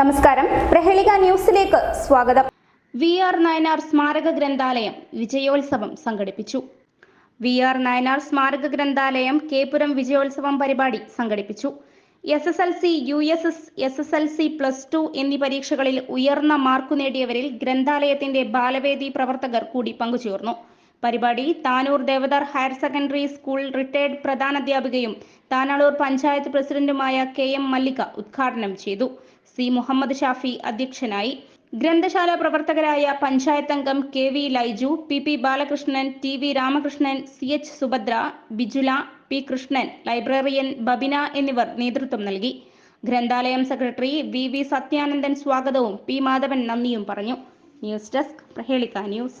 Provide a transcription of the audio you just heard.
നമസ്കാരം. പ്രഹേളിക ന്യൂസിലേക്ക് സ്വാഗതം. വി ആർ നയനാർ സ്മാരക ഗ്രന്ഥാലയം വിജയോത്സവം സംഘടിപ്പിച്ചു. വി ആർ നയനാർ സ്മാരക ഗ്രന്ഥാലയം കേപുരം വിജയോത്സവം പരിപാടി സംഘടിപ്പിച്ചു. S S L C U S S S S L C plus two എന്നീ പരീക്ഷകളിൽ ഉയർന്ന മാർക്ക് നേടിയവരിൽ ഗ്രന്ഥാലയത്തിന്റെ ബാലവേദി പ്രവർത്തകർ കൂടി പങ്കുചേർന്നു. പരിപാടി. Tanur Devadhar higher secondary school retired പ്രധാനാധ്യാപികയും Tanalur panchayat പ്രസിഡന്റുമായ കെ എം മല്ലിക ഉദ്ഘാടനം ചെയ്തു. സി മുഹമ്മദ് ഷാഫി അധ്യക്ഷനായി. ഗ്രന്ഥശാല പ്രവർത്തകരായ പഞ്ചായത്ത് അംഗം K V Laiju P P Balakrishnan T V Ramakrishnan C H Subhadra Bijula P Krishnan librarian Babina എന്നിവർ നേതൃത്വം നൽകി. ഗ്രന്ഥാലയം സെക്രട്ടറി വി വി സത്യാനന്ദൻ സ്വാഗതവും പി മാധവൻ നന്ദിയും പറഞ്ഞു. News desk Prahelika news.